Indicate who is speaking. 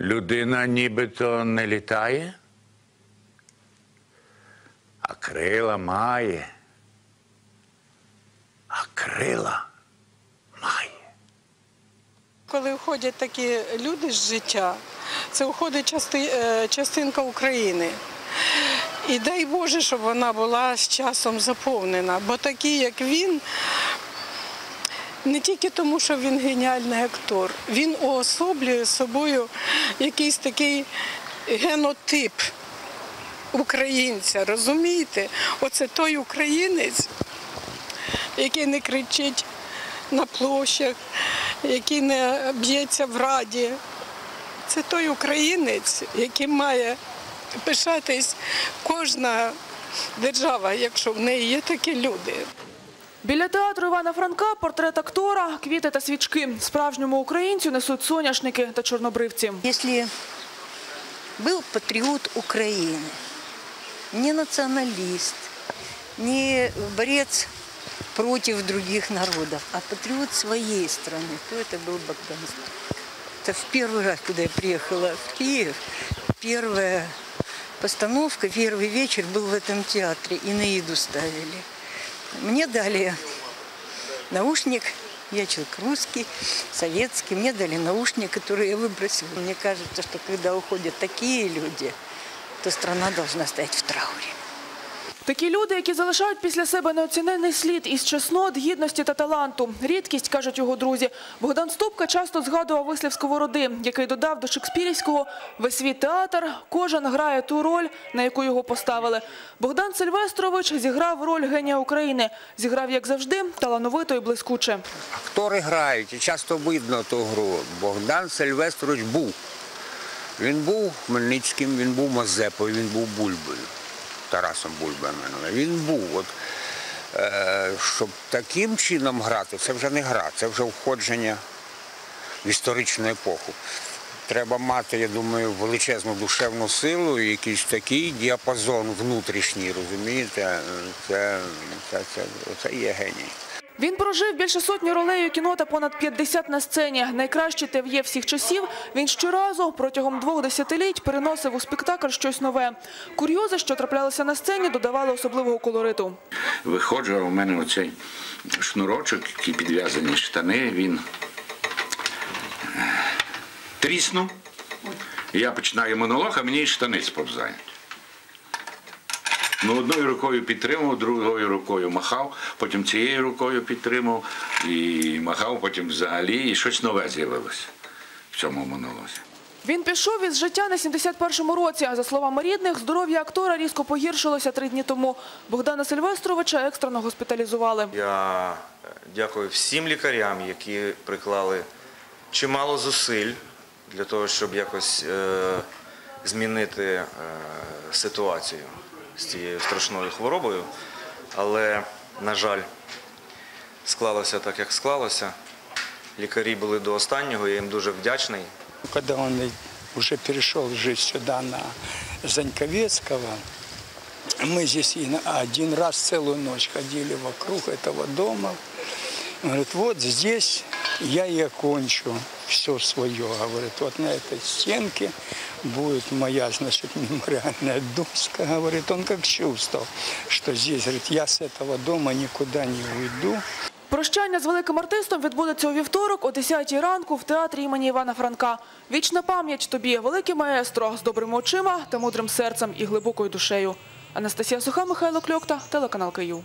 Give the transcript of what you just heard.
Speaker 1: Людина нібито не літає, а крила має. А крила має.
Speaker 2: Коли входять такі люди з життя, це входить части, е, частинка України. І дай Боже, щоб вона була з часом заповнена. Бо такі, як він, не тільки тому, що він геніальний актор, він уособлює собою якийсь такий генотип українця. Розумієте? Оце той українець, який не кричить на площах, який не б'ється в раді. Це той українець, який має пишатись кожна держава, якщо в неї є такі люди.
Speaker 3: Біля театру Івана Франка портрет актора, квіти та свічки. Справжньому українцю несуть соняшники та чорнобривці.
Speaker 4: Если был патриот Украины, не националист, не борец против других народов, а патриот своей страны, то это был Богдан Ступка. Это в первый раз, когда я приехала в Киев, первая постановка, первый вечер был в этом театре, и Наиду ставили. Мне дали наушник, я человек русский, советский, мне дали наушник, который я выбросила. Мне кажется, что когда уходят такие люди, то страна должна стоять в трауре.
Speaker 3: Такі люди, які залишають після себе неоціненний слід із чеснот, гідності та таланту. Рідкість, кажуть його друзі. Богдан Ступка часто згадував вислів Сковороди, який додав до Шекспірівського «Весь свій театр, кожен грає ту роль, на яку його поставили». Богдан Сильвестрович зіграв роль генія України. Зіграв, як завжди, талановито і блискуче.
Speaker 1: Актори грають, і часто видно ту гру. Богдан Сильвестрович був. Він був Хмельницьким, він був Мазепою, він був Бульбою. Тарасом Бульбаменом. Він був. От, е, щоб таким чином грати, це вже не гра, це вже входження в історичну епоху. Треба мати, я думаю, величезну душевну силу якийсь такий діапазон внутрішній, розумієте? Це, це, це, це є геній.
Speaker 3: Він прожив більше сотні ролей у кіно та понад 50 на сцені. Найкращий ТВЄ всіх часів. Він щоразу протягом двох десятиліть переносив у спектакль щось нове. Курйози, що траплялися на сцені, додавали особливого колориту.
Speaker 5: Виходжу, а у мене оцей шнурочок, який підв'язані штани, він е, тріснув. Я починаю монолог, а мені штани сповзають. Ну, одною рукою підтримав, другою рукою махав, потім цією рукою підтримав і махав, потім взагалі, і щось нове з'явилося в цьому монолозі.
Speaker 3: Він пішов із життя на 71-му році. За словами рідних, здоров'я актора різко погіршилося три дні тому. Богдана Сильвестровича екстрено госпіталізували.
Speaker 6: Я е, дякую всім лікарям, які приклали чимало зусиль для того, щоб якось е, змінити е, ситуацію з цією страшною хворобою. Але, на жаль, склалося так, як склалося. Лікарі були до останнього, я їм дуже вдячний.
Speaker 7: Когда он уже перешел жить сюда, на Заньковецкого, мы здесь и на- один раз целую ночь ходили вокруг этого дома. Он Говорит, вот здесь я и окончу все свое. Говорит, вот на этой стенке будет моя, значит, мемориальная доска. Говорит, он как чувствовал, что здесь, говорит, я с этого дома никуда не уйду.
Speaker 3: Прощання з великим артистом відбудеться у вівторок о 10-й ранку в театрі імені Івана Франка. Вічна пам'ять тобі, великий маестро з добрими очима та мудрим серцем і глибокою душею. Анастасія Суха, Михайло Кльокта, телеканал Київ.